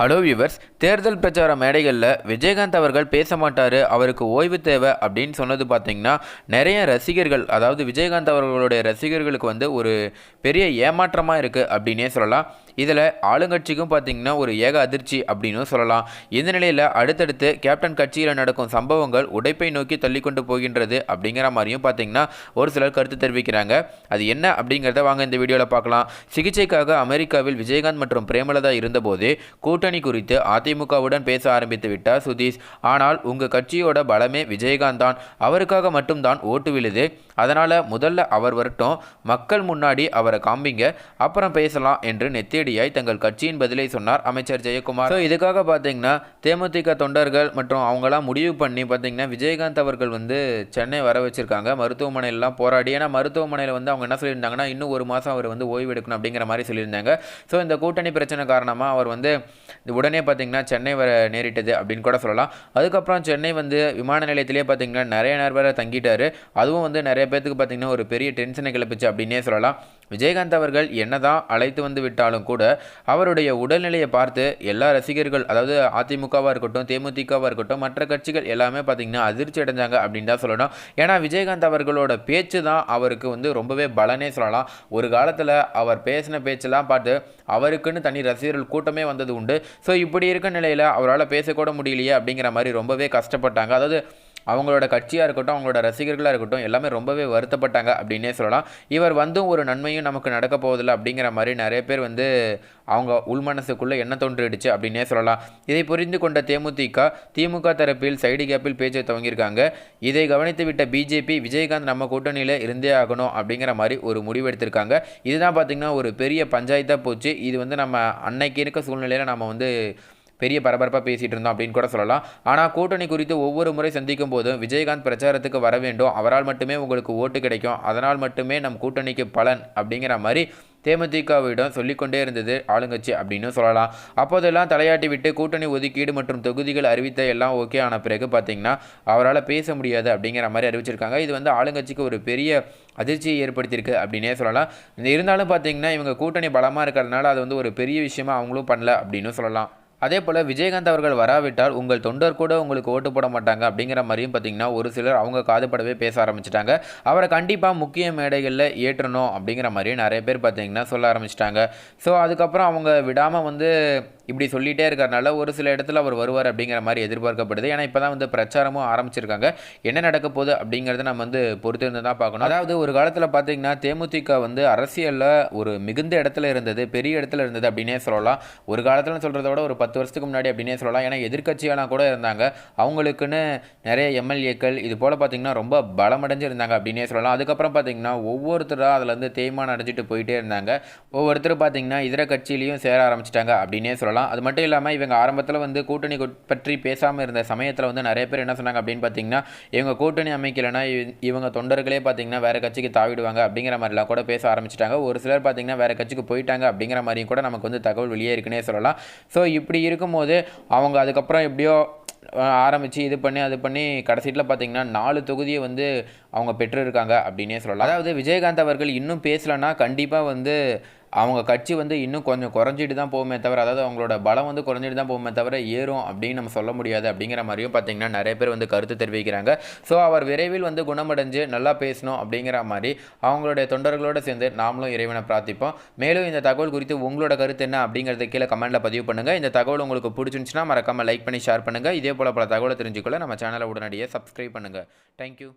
Hello viewers தேர்தல் பிரச்சார மேடைகளில் விஜயகாந்த் அவர்கள் பேச மாட்டார் அவருக்கு ஓய்வு தேவை அப்படின்னு சொன்னது பார்த்தீங்கன்னா நிறைய ரசிகர்கள் அதாவது விஜயகாந்த் அவர்களுடைய ரசிகர்களுக்கு வந்து ஒரு பெரிய ஏமாற்றமாக இருக்குது அப்படின்னே சொல்லலாம். இதில் ஆளுங்கட்சிக்கும் பார்த்தீங்கன்னா ஒரு ஏக அதிர்ச்சி அப்படின்னு சொல்லலாம். இந்த நிலையில் அடுத்தடுத்து கேப்டன் கட்சியில் நடக்கும் சம்பவங்கள் உடைப்பை நோக்கி தள்ளி கொண்டு போகின்றது அப்படிங்கிற மாதிரியும் பார்த்தீங்கன்னா ஒரு சிலர் கருத்து தெரிவிக்கிறாங்க. அது என்ன அப்படிங்கிறத வாங்க இந்த வீடியோவில் பார்க்கலாம் சிகிச்சைக்காக அமெரிக்காவில் விஜயகாந்த் மற்றும் பிரேமலதா இருந்தபோதே கூட்டணி குறித்து அதிமுகவுடன் பேச ஆரம்பித்து விட்டார் சுதீஷ். ஆனால் உங்கள் கட்சியோட பலமே விஜயகாந்த் தான். அவருக்காக மட்டும்தான் ஓட்டு விழுது. அதனால் முதல்ல அவர் வரட்டும் மக்கள் முன்னாடி அவரை காம்பிங்க அப்புறம் பேசலாம் என்று நெத்தேடியாய் தங்கள் கட்சியின் பதிலை சொன்னார் அமைச்சர் ஜெயக்குமார். ஸோ இதுக்காக பார்த்தீங்கன்னா தேமுதிக தொண்டர்கள் மற்றும் அவங்களாம் முடிவு பண்ணி பார்த்தீங்கன்னா விஜயகாந்த் அவர்கள் வந்து சென்னை வர வச்சுருக்காங்க. மருத்துவமனையிலலாம் போராடி ஏன்னா மருத்துவமனையில் வந்து அவங்க என்ன சொல்லியிருந்தாங்கன்னா இன்னும் ஒரு மாதம் அவர் வந்து ஓய்வு எடுக்கணும் அப்படிங்கிற மாதிரி சொல்லியிருந்தாங்க. ஸோ இந்த கூட்டணி பிரச்சனை காரணமாக அவர் வந்து உடனே பார்த்தீங்கன்னா சென்னை வர நேரிட்டது அப்படின்னு கூட சொல்லலாம். அதுக்கப்புறம் சென்னை வந்து விமான நிலையத்திலே பார்த்தீங்கன்னா நிறைய நேரம் தங்கிட்டார். அதுவும் வந்து நிறைய பேர்த்துக்கு பார்த்திங்கன்னா ஒரு பெரிய டென்ஷனை கிளப்பிச்சு அப்படின்னே சொல்லலாம். விஜயகாந்த் அவர்கள் என்னதான் அழைத்து வந்து விட்டாலும் கூட அவருடைய உடல்நிலையை பார்த்து எல்லா ரசிகர்கள் அதாவது அதிமுகவாக இருக்கட்டும் தேமுதிகவாக இருக்கட்டும் மற்ற கட்சிகள் எல்லாமே பார்த்தீங்கன்னா அதிர்ச்சி அடைஞ்சாங்க அப்படின்னு தான் சொல்லணும். ஏன்னா விஜயகாந்த் அவர்களோட பேச்சு தான் அவருக்கு வந்து ரொம்பவே பலனே சொல்லலாம். ஒரு காலத்தில் அவர் பேசின பேச்செல்லாம் பார்த்து அவருக்குன்னு தனி ரசிகர்கள் கூட்டமே வந்தது உண்டு. ஸோ இப்படி இருக்க நிலையில் அவரால் பேசக்கூட முடியலையே அப்படிங்கிற மாதிரி ரொம்பவே கஷ்டப்பட்டாங்க. அதாவது அவங்களோட கட்சியாக இருக்கட்டும் அவங்களோட ரசிகர்களாக இருக்கட்டும் எல்லாமே ரொம்பவே வருத்தப்பட்டாங்க அப்படின்னே சொல்லலாம். இவர் வந்தும் ஒரு நன்மையும் நமக்கு நடக்க போவதில்லை அப்படிங்கிற மாதிரி நிறைய பேர் வந்து அவங்க உள்மனசுக்குள்ளே என்ன தோன்றிடுச்சு அப்படின்னே சொல்லலாம். இதை புரிந்து கொண்ட தேமுதிக திமுக தரப்பில் சைடு கேப்பில் பேச்சை துவங்கியிருக்காங்க. இதை கவனித்து விட்ட பிஜேபி விஜயகாந்த் நம்ம கூட்டணியில் இருந்தே ஆகணும் அப்படிங்கிற மாதிரி ஒரு முடிவு எடுத்திருக்காங்க. இதுதான் பார்த்திங்கன்னா ஒரு பெரிய பஞ்சாயத்தாக போச்சு. இது வந்து நம்ம அன்னைக்கு இருக்க சூழ்நிலையில் நம்ம வந்து பெரிய பரபரப்பாக பேசிகிட்டு இருந்தோம் அப்படின்னு கூட சொல்லலாம். ஆனால் கூட்டணி குறித்து ஒவ்வொரு முறை சந்திக்கும் போதும் விஜயகாந்த் பிரச்சாரத்துக்கு வர வேண்டும். அவரால் மட்டுமே உங்களுக்கு ஓட்டு கிடைக்கும். அதனால் மட்டுமே நம் கூட்டணிக்கு பலன் அப்படிங்கிற மாதிரி தேமுதிகவிடம் சொல்லிக்கொண்டே இருந்தது ஆளுங்கட்சி அப்படின்னு சொல்லலாம். அப்போதெல்லாம் தலையாட்டி விட்டு கூட்டணி ஒதுக்கீடு மற்றும் தொகுதிகள் அறிவித்த எல்லாம் ஓகே ஆன பிறகு பார்த்தீங்கன்னா அவரால் பேச முடியாது அப்படிங்கிற மாதிரி அறிவிச்சிருக்காங்க. இது வந்து ஆளுங்கட்சிக்கு ஒரு பெரிய அதிர்ச்சியை ஏற்படுத்தியிருக்கு அப்படின்னே சொல்லலாம். இருந்தாலும் பார்த்தீங்கன்னா இவங்க கூட்டணி பலமாக இருக்கிறதுனால அது வந்து ஒரு பெரிய விஷயமா அவங்களும் பண்ணல அப்படின்னு சொல்லலாம். அதே போல் விஜயகாந்த் அவர்கள் வராவிட்டால் உங்கள் தொண்டர் கூட உங்களுக்கு ஓட்டு போட மாட்டாங்க அப்படிங்கிற மாதிரியும் பார்த்தீங்கன்னா ஒரு சிலர் அவங்க காதுபடவே பேச ஆரம்பிச்சிட்டாங்க. அவரை கண்டிப்பாக முக்கிய மேடைகளில் ஏற்றணும் அப்படிங்கிற மாதிரியும் நிறைய பேர் பார்த்திங்கன்னா சொல்ல ஆரம்பிச்சிட்டாங்க. ஸோ அதுக்கப்புறம் அவங்க விடாமல் வந்து இப்படி சொல்லிகிட்டே இருக்கிறனால ஒரு சில இடத்துல அவர் வருவார் அப்படிங்கிற மாதிரி எதிர்பார்க்கப்படுது. ஏன்னா இப்போ தான் வந்து பிரச்சாரமும் ஆரம்பிச்சிருக்காங்க. என்ன நடக்க போகுது அப்படிங்கிறத நம்ம வந்து பொறுத்து இருந்து தான் பார்க்கணும். அதாவது ஒரு காலத்தில் பார்த்தீங்கன்னா தேமுதிக வந்து அரசியலில் ஒரு மிகுந்த இடத்துல இருந்தது பெரிய இடத்துல இருந்தது அப்படின்னே சொல்லலாம். ஒரு காலத்தில் சொல்கிறத விட ஒரு பத்து வருஷத்துக்கு முன்னாடி அப்படின்னே சொல்லலாம். ஏன்னா எதிர்கட்சியெல்லாம் கூட இருந்தாங்க. அவங்களுக்குன்னு நிறைய எம்எல்ஏக்கள் இது போல் பார்த்தீங்கன்னா ரொம்ப பலமடைஞ்சு இருந்தாங்க அப்படின்னே சொல்லலாம். அதுக்கப்புறம் பார்த்தீங்கன்னா ஒவ்வொருத்தராக அதில் வந்து தேய்மானம் அடைஞ்சிட்டு போயிட்டே இருந்தாங்க. ஒவ்வொருத்தர் பார்த்தீங்கன்னா இதர கட்சியிலையும் சேர ஆரம்பிச்சிட்டாங்க அப்படின்னே சொல்லலாம். சொல்லலாம். அது மட்டும் இல்லாமல் இவங்க ஆரம்பத்தில் வந்து கூட்டணி பற்றி பேசாமல் இருந்த சமயத்தில் வந்து நிறைய பேர் என்ன சொன்னாங்க அப்படின்னு பார்த்தீங்கன்னா இவங்க கூட்டணி அமைக்கலைன்னா இவங்க தொண்டர்களே பார்த்தீங்கன்னா வேறு கட்சிக்கு தாவிடுவாங்க அப்படிங்கிற மாதிரிலாம் கூட பேச ஆரம்பிச்சிட்டாங்க. ஒரு சிலர் பார்த்தீங்கன்னா வேறு கட்சிக்கு போயிட்டாங்க அப்படிங்கிற மாதிரியும் கூட நமக்கு வந்து தகவல் வெளியே இருக்குன்னே சொல்லலாம். ஸோ இப்படி இருக்கும்போது அவங்க அதுக்கப்புறம் எப்படியோ ஆரம்பித்து இது பண்ணி அது பண்ணி கடைசியில் பார்த்தீங்கன்னா நாலு தொகுதியை வந்து அவங்க பெற்றிருக்காங்க அப்படின்னே சொல்லலாம். அதாவது விஜயகாந்த் அவர்கள் இன்னும் பேசலைன்னா கண்டிப்பாக வந்து அவங்க கட்சி வந்து இன்னும் கொஞ்சம் குறைஞ்சிட்டு தான் போகுமே தவிர அதாவது அவங்களோட பலம் வந்து குறைஞ்சிட்டு தான் போகுமே தவிர ஏறும் அப்படின்னு நம்ம சொல்ல முடியாது அப்படிங்கிற மாதிரியும் பார்த்திங்கன்னா நிறைய பேர் வந்து கருத்து தெரிவிக்கிறாங்க. ஸோ அவர் விரைவில் வந்து குணமடைஞ்சு நல்லா பேசணும் அப்படிங்கிற மாதிரி அவங்களுடைய தொண்டர்களோடு சேர்ந்து நாமளும் இறைவனை பிரார்த்திப்போம். மேலும் இந்த தகவல் குறித்து உங்களோட கருத்து என்ன அப்படிங்கிறத கீழே கமெண்ட்டில் பதிவு பண்ணுங்கள் இந்த தகவல் உங்களுக்கு பிடிச்சிருந்துச்சுன்னா மறக்காமல் லைக் பண்ணி ஷேர் பண்ணுங்கள் இதே போல் பல தகவலை தெரிஞ்சுக்கொள்ள நம்ம சேனலை உடனடியாக சப்ஸ்கிரைப் பண்ணுங்கள் தேங்க்யூ